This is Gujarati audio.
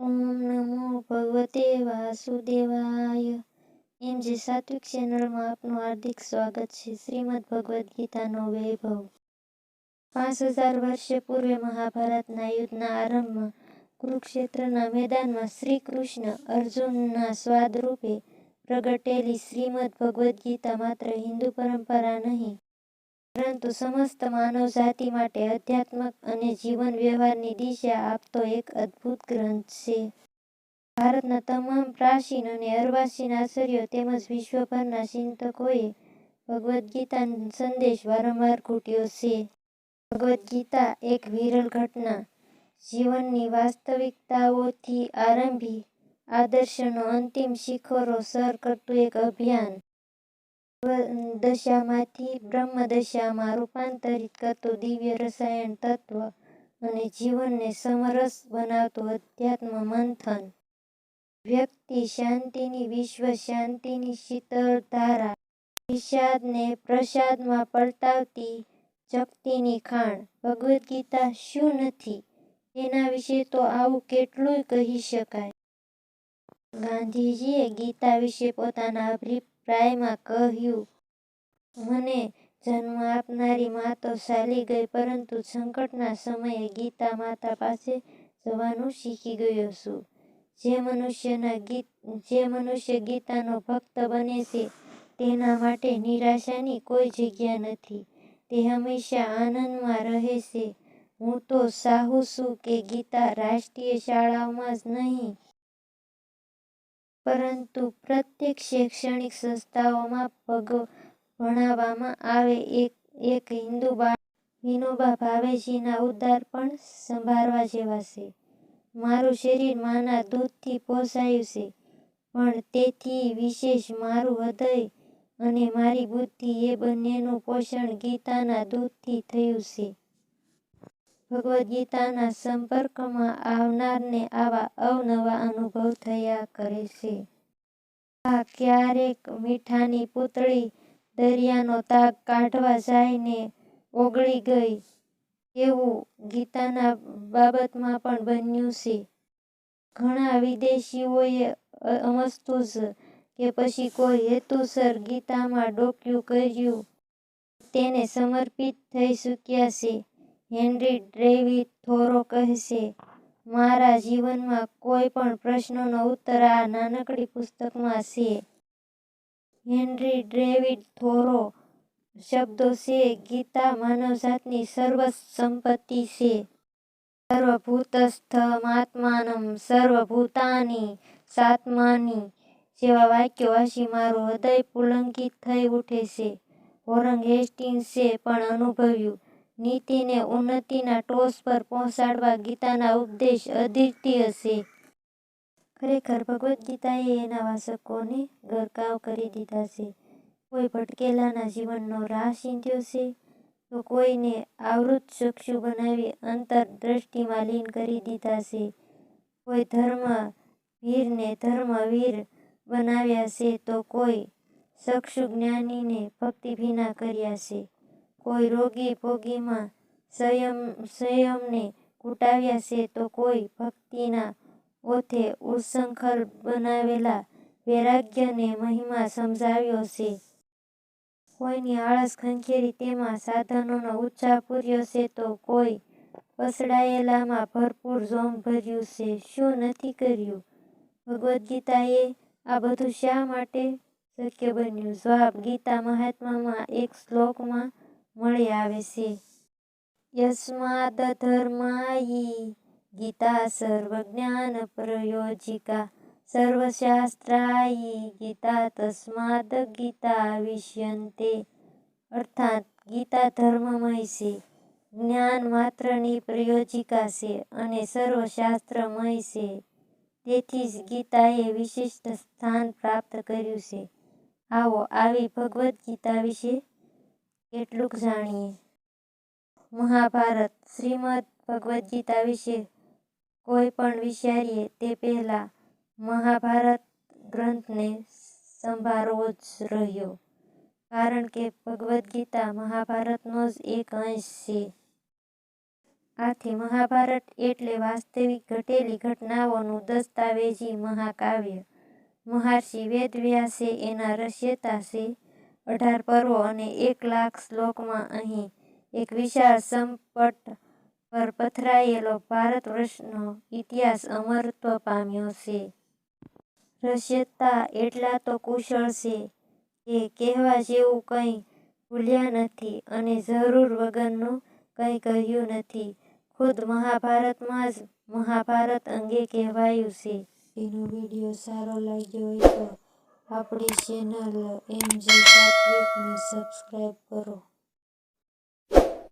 ઓમ નમો ભગવતે વાસુદેવાય એમ જે સાત્વિક ચેનલમાં આપનું હાર્દિક સ્વાગત છે શ્રીમદ ભગવદ્ ગીતાનો વૈભવ પાંચ હજાર વર્ષે પૂર્વે મહાભારતના યુદ્ધના આરંભમાં કુરુક્ષેત્રના મેદાનમાં શ્રી કૃષ્ણ અર્જુનના સ્વાદરૂપે પ્રગટેલી શ્રીમદ ભગવદ્ ગીતા માત્ર હિન્દુ પરંપરા નહીં પરંતુ સમસ્ત માનવ જાતિ માટે આધ્યાત્મક અને જીવન વ્યવહારની દિશા આપતો એક અદ્ભુત ગ્રંથ છે. ભારતના તમામ પ્રાચીન અને અર્વાચીન આચાર્યો તેમજ વિશ્વભરના ચિંતકોએ ભગવદ્ ગીતાનો સંદેશ વારંવાર ઘૂટ્યો છે. ભગવદ્ ગીતા એક વિરલ ઘટના. જીવનની વાસ્તવિકતાઓથી આરંભી આદર્શનો અંતિમ શિખરો સર કરતું એક અભિયાન. દશામાંથી બ્રહ્મદશામાં રૂપાંતરિત કરતો દિવ્ય રસાયણ તત્વ અને જીવનને સમરસ બનાવતો અધ્યાત્મ મંથન. વ્યક્તિ શાંતિની, વિશ્વ શાંતિની શીતળ ધારા વિષાદને પ્રસાદમાં પલટાવતી શક્તિની ખાણ. ભગવદ્ ગીતા શું નથી? તેના વિશે તો આવું કેટલું કહી શકાય. ગાંધીજીએ ગીતા વિશે પોતાના અભિપ્રાયમાં કહ્યું, મને જન્મ આપનારી મા તો ચાલી ગઈ, પરંતુ સંકટના સમયે ગીતા માતા પાસે જવાનું શીખી ગયો છું. જે મનુષ્યના ગીત, જે મનુષ્ય ગીતાનો ભક્ત બને છે, તેના માટે નિરાશાની કોઈ જગ્યા નથી. તે હંમેશા આનંદમાં રહે છે. હું તો સાહુ છું કે ગીતા રાષ્ટ્રીય શાળાઓમાં જ નહીં પરંતુ પ્રત્યેક શૈક્ષણિક સંસ્થાઓમાં ભણાવવામાં આવે. એક એક હિન્દુ બાળ વિનોબા ભાવેજીના ઉદ્ધાર પણ સંભાળવા જેવા છે. મારું શરીર માના દૂધથી પોસાયું છે, પણ તેથી વિશેષ મારું હૃદય અને મારી બુદ્ધિ એ બંનેનું પોષણ ગીતાના દૂધથી થયું છે. ભગવદ્ ગીતાના સંપર્કમાં આવનારને આવા અવનવા અનુભવ થયા કરે છે. આ ક્યારેક મીઠાની પૂતળી દરિયાનો તાગ કાઢવા જાય ઓગળી ગઈ એવું ગીતાના બાબતમાં પણ બન્યું છે. ઘણા વિદેશીઓએ અમસ્તુજ કે પછી કોઈ હેતુસર ગીતામાં ડોક્યું કર્યું. તેને સમર્પિત થઈ ચૂક્યા છે. હેનરી ડ્રેવી થોરો કહેશે, મારા જીવનમાં કોઈ પણ પ્રશ્નોનો ઉત્તર આ નાનકડી પુસ્તકમાં છે. હેનરી ડ્રેવિડ થોરો શબ્દો છે, ગીતા માનવજાતની સર્વ સંપત્તિ છે. સર્વભૂતસ્થ આત્માનમ સર્વભૂતાની સાત્માની. જેવા વાક્યો વાંચી મારું હૃદય પુલંકિત થઈ ઉઠે છે. ઓરંગ હેસ્ટિંગ્સે પણ અનુભવ્યું નીતિને ઉન્નતિના ટોચ પર પહોંચાડવા ગીતાના ઉપદેશ અદ્વિતીય છે ખરેખર ભગવદ્ ગીતાએ એના વાસકોને ગરકાવ કરી દીધા છે. કોઈ ભટકેલાના જીવનનો રાહ સીંધ્યો છે તો કોઈને આવૃત ચક્ષુ બનાવી અંતર દ્રષ્ટિમાં લીન કરી દીધા છે. કોઈ ધર્મ વીરને ધર્મવીર બનાવ્યા છે તો કોઈ ચક્ષુ જ્ઞાનીને ભક્તિભીના કર્યા છે. કોઈ રોગી ભોગીમાં સંયમ, સંયમને કૂટાવ્યા છે તો કોઈ ભક્તિના ઓથે ઉત્સંખલ બનાવેલા વૈરાગ્યને મહિમા સમજાવ્યો છે. કોઈની આળસ ખંખેરી તેમાં સાધનોનો ઉત્સાહ પૂર્યો છે તો કોઈ પસડાયેલામાં ભરપૂર જોમ ભર્યું છે. શું નથી કર્યું? ભગવદ્ ગીતાએ આ બધું શા માટે શક્ય બન્યું? જવાબ ગીતા મહાત્મામાં એક શ્લોકમાં મળી આવે છે. યસ્માદ ધર્માયી, ગીતા સર્વજ્ઞાન પ્રયોજિકા, સર્વશાસ્ત્રાયી, ગીતા તસ્માદ ગીતા વિષ્યંતે અર્થાત, ગીતા ધર્મમય છે, જ્ઞાન માત્રની પ્રયોજિકા છે અને સર્વશાસ્ત્રમય છે. તેથી જ ગીતાએ વિશિષ્ટ સ્થાન પ્રાપ્ત કર્યું છે. આવો, આવી ભગવદ્ ગીતા વિશે કેટલુંક જાણીએ મહાભારત, શ્રીમદ ભગવદ્ ગીતા વિશે કોઈ પણ વિચારીએ તે પહેલા મહાભારત ગ્રંથને સંભાળવો જ રહ્યો કારણ કે ભગવદ્ ગીતા મહાભારતનો જ એક અંશ છે આથી મહાભારત એટલે વાસ્તવિક ઘટેલી ઘટનાઓનું દસ્તાવેજી મહાકાવ્ય. મહર્ષિ વેદવ્યાસે એના રચયિતા છે. અઢાર પર્વો અને એક લાખ શ્લોકમાં અહીં એક વિશાળ સંપટ પર પથરાયેલો ભારત વર્ષનો ઇતિહાસ અમરત્વ પામ્યો છે. રશ્યતા એટલા તો કુશળ છે કે કહેવા જેવું કંઈ ભૂલ્યા નથી અને જરૂર વગરનું કંઈ કહ્યું નથી. ખુદ મહાભારતમાં જ મહાભારત અંગે કહેવાયું છે. એનો વીડિયો સારો લાગ્યો હોય તો આપણી ચેનલ એમ જે સાત્વિકને સબસ્ક્રાઇબ કરો.